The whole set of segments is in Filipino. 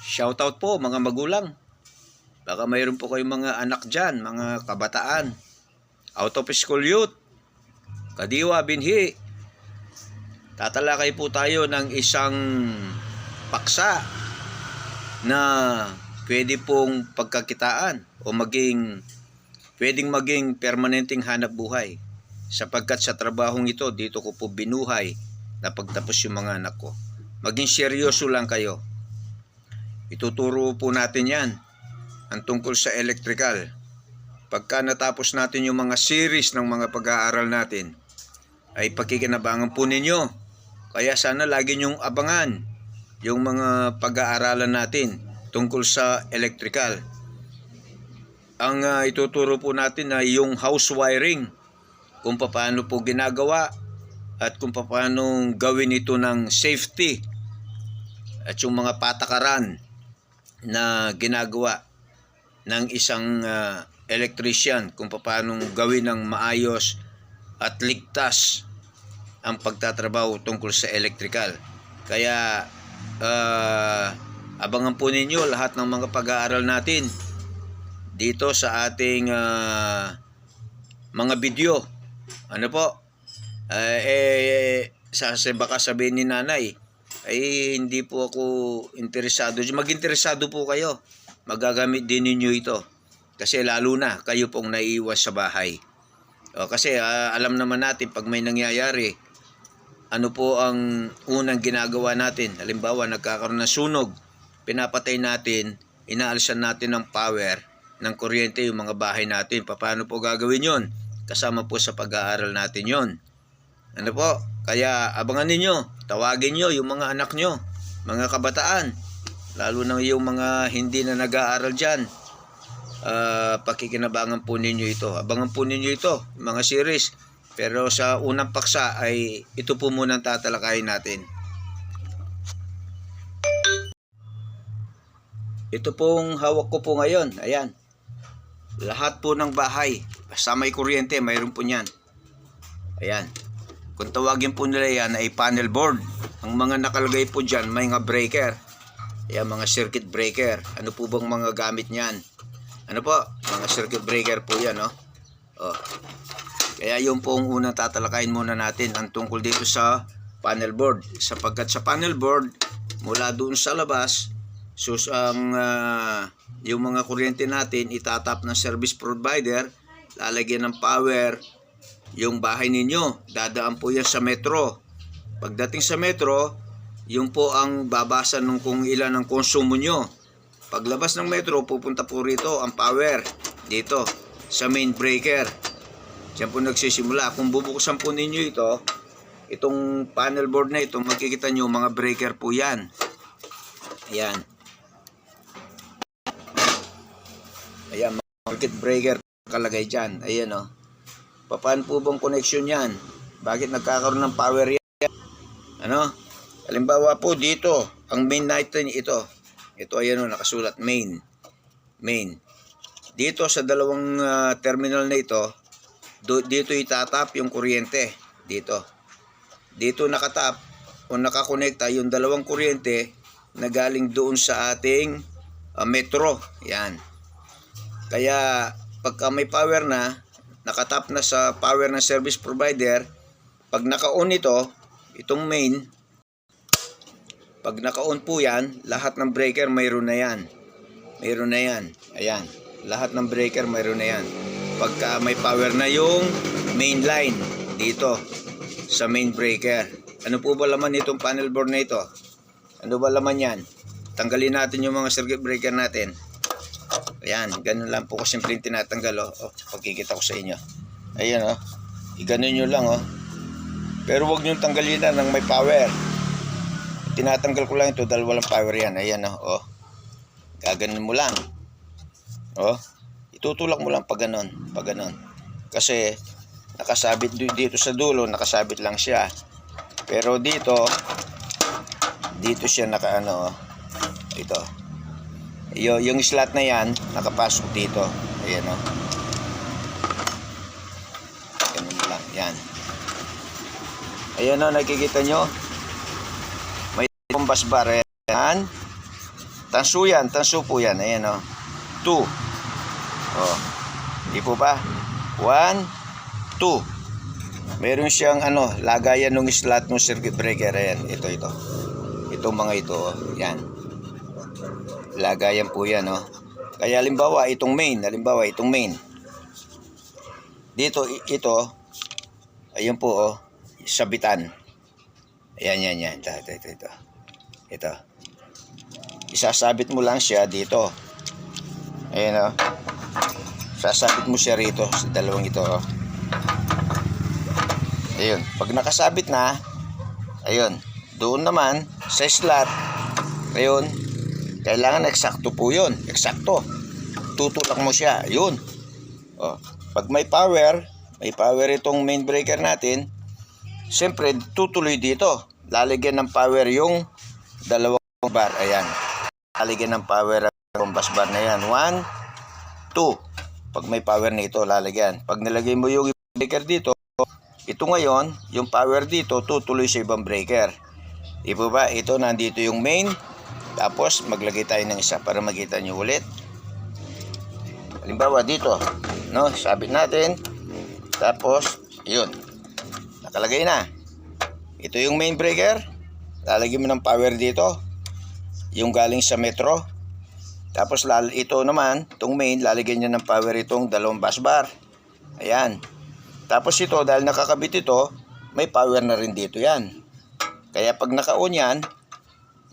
Shoutout po mga magulang. Baka mayroon po kayong mga anak dyan, mga kabataan. Out of school youth. Kadiwa, binhi. Tatalakay po tayo ng isang paksa na pwede pong pagkakitaan o maging pwedeng maging permanenteng hanap buhay sapagkat sa trabahong ito dito ko po binuhay na pagtapos yung mga anak ko maging seryoso lang kayo ituturo po natin yan ang tungkol sa electrical. Pagka natapos natin yung mga series ng mga pag-aaral natin ay pakikinabangan po ninyo. Kaya sana lagi nyong abangan yung mga pag-aaralan natin tungkol sa electrical. Ang ah, ituturo po natin ay yung house wiring, kung paano po ginagawa at kung paano gawin ito ng safety at yung mga patakaran na ginagawa ng isang ah, electrician kung paano gawin ng maayos at ligtas ang pagtatrabaho tungkol sa electrical. Kaya ah, abangan po ninyo lahat ng mga pag-aaral natin dito sa ating ah, mga video. Ano po? Ah, eh, sa, sa- baka sabihin ni nanay, ay hindi po ako interesado. Mag-interesado po kayo. Magagamit din ninyo ito. Kasi lalo na kayo pong naiiwas sa bahay. O, kasi ah, alam naman natin pag may nangyayari, ano po ang unang ginagawa natin? Halimbawa, nagkakaroon ng sunog, pinapatay natin, inaalisan natin ng power, ng kuryente yung mga bahay natin. Paano po gagawin yon? Kasama po sa pag-aaral natin yon. Ano po? Kaya abangan ninyo, tawagin nyo yung mga anak nyo, mga kabataan, lalo na yung mga hindi na nag-aaral dyan. Ah, pakikinabangan po ninyo ito. Abangan po ninyo ito, mga series. Pero sa unang paksa ay ito po muna ang tatalakayin natin. Ito pong hawak ko po ngayon. Ayan. Lahat po ng bahay. Basta may kuryente, mayroon po niyan. Ayan. Kung tawagin po nila yan ay panel board. Ang mga nakalagay po dyan, may mga breaker. Ayan, mga circuit breaker. Ano po bang mga gamit niyan? Ano po? Mga circuit breaker po yan, no? Oh. Kaya yung po ang unang tatalakayin muna natin ang tungkol dito sa panel board. Sapagkat sa panel board, mula doon sa labas, sus ang ah, yung mga kuryente natin itatap ng service provider, lalagyan ng power, yung bahay ninyo, dadaan po yan sa metro. Pagdating sa metro, yung po ang babasa ng kung ilan ang konsumo nyo. Paglabas ng metro, pupunta po rito ang power dito sa main breaker. Diyan po nagsisimula. Kung bubuksan po ninyo ito, itong panel board na ito, makikita nyo mga breaker po yan. Ayan. Ayan, mga breaker kalagay dyan. Ayan o. Oh. Paano po bang connection yan? Bakit nagkakaroon ng power yan? Ano? Halimbawa po dito, ang main natin ito. Ito ayan o, nakasulat main. Main. Dito sa dalawang ah, terminal na ito, do, dito itatap yung kuryente. Dito. Dito nakatap o nakakonekta yung dalawang kuryente na galing doon sa ating ah, metro. Yan. Kaya pagka may power na, nakatap na sa power ng service provider, pag naka-on ito, itong main, pag naka-on po yan, lahat ng breaker mayroon na yan. Mayroon na yan. Ayan. Lahat ng breaker mayroon na yan. Pagka may power na yung main line dito sa main breaker. Ano po ba laman itong panel board na ito? Ano ba laman yan? Tanggalin natin yung mga circuit breaker natin. Ayan, ganun lang po ko simple tinatanggal oh. oh pagkikita ko sa inyo. Ayan oh. Iganon nyo lang oh. Pero wag nyo tanggalin na ng may power. Tinatanggal ko lang ito dahil walang power yan. Ayan oh. oh. Gaganon mo lang. Oh. Itutulak mo lang pag ganon. Pag ganon. Kasi nakasabit dito sa dulo, nakasabit lang siya. Pero dito, dito siya nakaano oh. Ito. Yo, yung slot na yan, nakapasok dito. Ayan o. Ganun lang. Yan. Ayan o, nakikita nyo. May kumbas bar. Ayan. Tansu yan, tansu po yan. Ayan o. 2. Oh. Di po ba? 1, 2. Meron siyang ano, lagayan ng slot ng circuit breaker. Ayan, ito, ito. Itong mga ito, oh. Yan. Lagayan po yan, oh. Kaya halimbawa, itong main, halimbawa, itong main. Dito, ito, ayun po, oh, sabitan. Ayan, yan, yan. Ito, ito, ito. Ito. Isasabit mo lang siya dito. Ayan, oh. Sasabit mo siya rito sa dalawang ito, oh. Ayun. Pag nakasabit na, ayun. Doon naman, sa slot, ayun, kailangan eksakto po yun. Eksakto. Tutulak mo siya. Ayun. Oh. Pag may power, may power itong main breaker natin, siyempre, tutuloy dito. Lalagyan ng power yung dalawang bar. Ayan. Lalagyan ng power ang bus bar na yan. One, two. Pag may power na ito, lalagyan. Pag nilagay mo yung breaker dito, ito ngayon, yung power dito, tutuloy sa ibang breaker. Po ba? Ito, nandito yung main. Tapos, maglagay tayo ng isa para makita nyo ulit. Halimbawa, dito. No? Sabit natin. Tapos, yun. Nakalagay na. Ito yung main breaker. Lalagyan mo ng power dito. Yung galing sa metro. Tapos, ito naman, itong main, lalagyan niya ng power itong dalawang bus bar. Ayan. Tapos ito, dahil nakakabit ito, may power na rin dito yan. Kaya pag naka-on yan,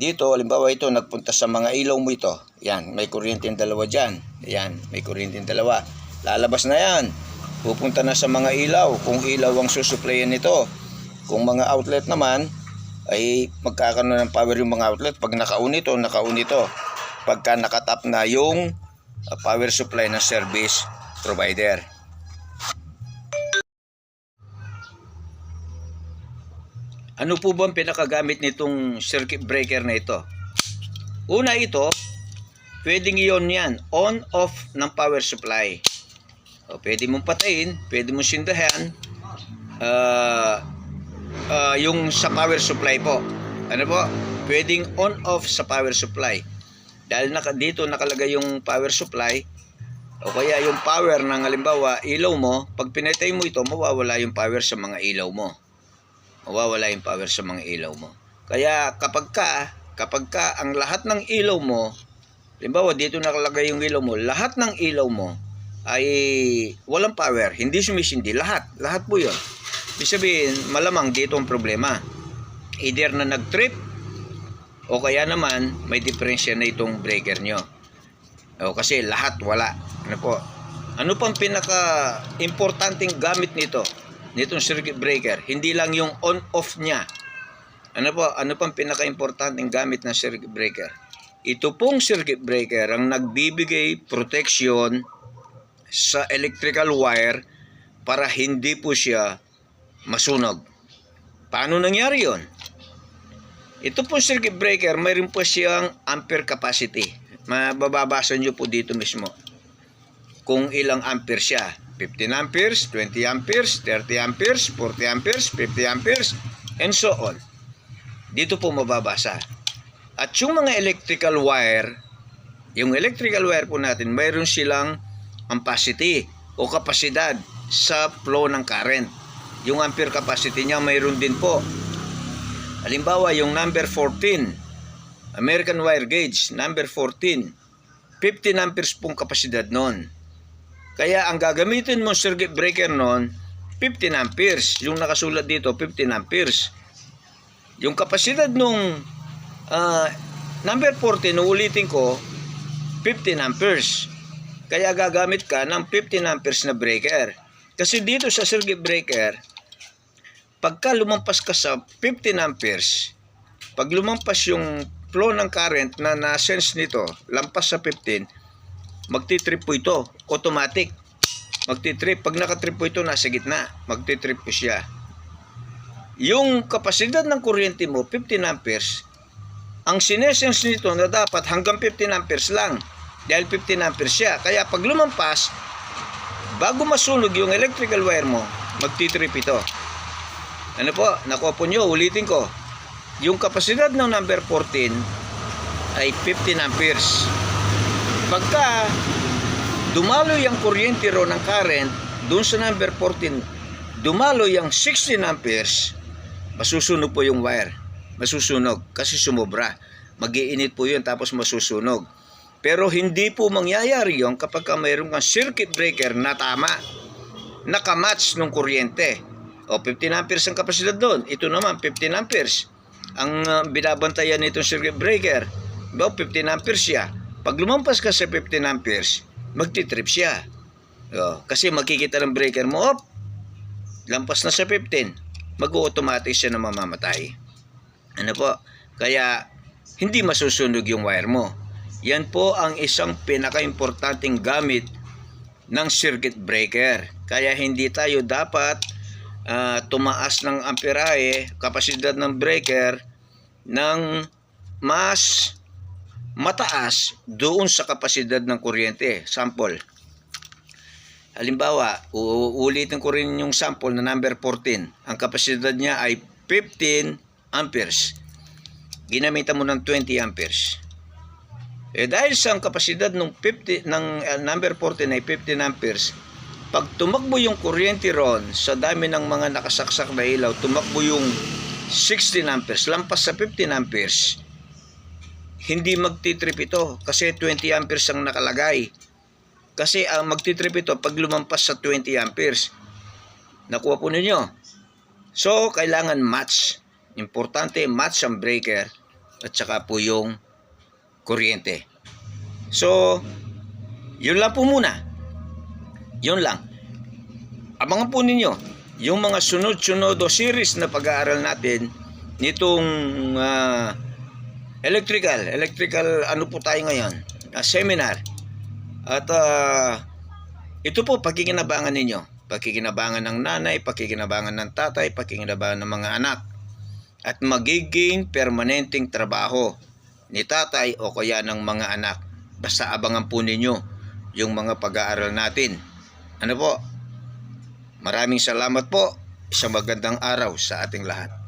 dito, halimbawa ito, nagpunta sa mga ilaw mo ito. Yan, may kuryente yung dalawa dyan. Yan, may kuryente yung dalawa. Lalabas na yan. Pupunta na sa mga ilaw. Kung ilaw ang susuplayan nito. Kung mga outlet naman, ay magkakaroon ng power yung mga outlet. Pag naka-on ito, naka-on ito. Pagka nakatap na yung uh, power supply ng service provider. Ano po ba ang pinakagamit nitong circuit breaker na ito? Una ito, pwedeng iyon yan, on-off ng power supply. O, pwede mong patayin, pwede mong sindahan, ah, ah, yung sa power supply po. Ano po? Pwedeng on-off sa power supply. Dahil naka, dito nakalagay yung power supply, o kaya yung power ng halimbawa, ilaw mo, pag pinatay mo ito, mawawala yung power sa mga ilaw mo mawawala yung power sa mga ilaw mo. Kaya kapag ka, kapag ka ang lahat ng ilaw mo, halimbawa dito nakalagay yung ilaw mo, lahat ng ilaw mo ay walang power, hindi sumisindi, lahat, lahat po yun. Ibig sabihin, malamang dito ang problema. Either na nag-trip, o kaya naman may diferensya na itong breaker nyo. O kasi lahat wala. Ano po? Ano pang pinaka-importanting gamit nito? Nitong circuit breaker, hindi lang yung on-off niya. Ano po, ano pang pinaka-importanting gamit ng circuit breaker? Ito pong circuit breaker ang nagbibigay protection sa electrical wire para hindi po siya masunog. Paano nangyari yon? Ito pong circuit breaker, mayroon po siyang ampere capacity. Mababasa nyo po dito mismo kung ilang ampere siya. 15 amperes, 20 amperes, 30 amperes, 40 amperes, 50 amperes, and so on. Dito po mababasa. At yung mga electrical wire, yung electrical wire po natin, mayroon silang ampacity o kapasidad sa flow ng current. Yung ampere capacity niya mayroon din po. Halimbawa, yung number 14, American wire gauge, number 14, 15 amperes pong kapasidad noon. Kaya ang gagamitin mo circuit breaker noon, 15 amperes. Yung nakasulat dito, 15 amperes. Yung kapasidad nung ah, number 14, uulitin ko, 15 amperes. Kaya gagamit ka ng 15 amperes na breaker. Kasi dito sa circuit breaker, pagka lumampas ka sa 15 amperes, pag lumampas yung flow ng current na na-sense nito, lampas sa 15, magtitrip po ito. Automatic. Magtitrip. Pag nakatrip po ito, nasa gitna. Magtitrip po siya. Yung kapasidad ng kuryente mo, 15 amperes, ang sinesense nito na dapat hanggang 15 amperes lang. Dahil 15 amperes siya. Kaya pag lumampas, bago masunog yung electrical wire mo, magtitrip ito. Ano po? Nakuha po nyo, ulitin ko. Yung kapasidad ng number 14, ay 15 amperes. Pagka dumalo yung kuryente ro ng current doon sa number 14, dumalo yung 16 amperes, masusunog po yung wire. Masusunog kasi sumobra. Magiinit po yun tapos masusunog. Pero hindi po mangyayari yon kapag ka mayroon kang circuit breaker na tama. Nakamatch ng kuryente. O 15 amperes ang kapasidad doon. Ito naman 15 amperes. Ang uh, binabantayan nitong circuit breaker, ba 15 amperes siya. Pag lumampas ka sa 15 amperes, magtitrip siya. O, kasi makikita ng breaker mo, op, lampas na sa 15, mag-automatic siya na mamamatay. Ano po? Kaya hindi masusunog yung wire mo. Yan po ang isang pinaka-importanting gamit ng circuit breaker. Kaya hindi tayo dapat ah, tumaas ng amperahe, kapasidad ng breaker ng mas mataas doon sa kapasidad ng kuryente. Sample. Halimbawa, uulitin ko rin yung sample na number 14. Ang kapasidad niya ay 15 amperes. Ginamitan mo ng 20 amperes. Eh dahil sa ang kapasidad ng 50 ng uh, number 14 ay 15 amperes, pag tumakbo yung kuryente ron sa dami ng mga nakasaksak na ilaw, tumakbo yung 16 amperes, lampas sa 15 amperes, hindi magtitrip ito kasi 20 amperes ang nakalagay. Kasi ang magtitrip ito pag lumampas sa 20 amperes. Nakuha po ninyo. So, kailangan match. Importante, match ang breaker at saka po yung kuryente. So, yun lang po muna. Yun lang. Abangan po ninyo yung mga sunod-sunod series na pag-aaral natin nitong ah, electrical, electrical ano po tayo ngayon, ah, seminar. At ah, ito po pakikinabangan ninyo. Pakikinabangan ng nanay, pakikinabangan ng tatay, pakikinabangan ng mga anak. At magiging permanenteng trabaho ni tatay o kaya ng mga anak. Basta abangan po ninyo yung mga pag-aaral natin. Ano po? Maraming salamat po. Isang magandang araw sa ating lahat.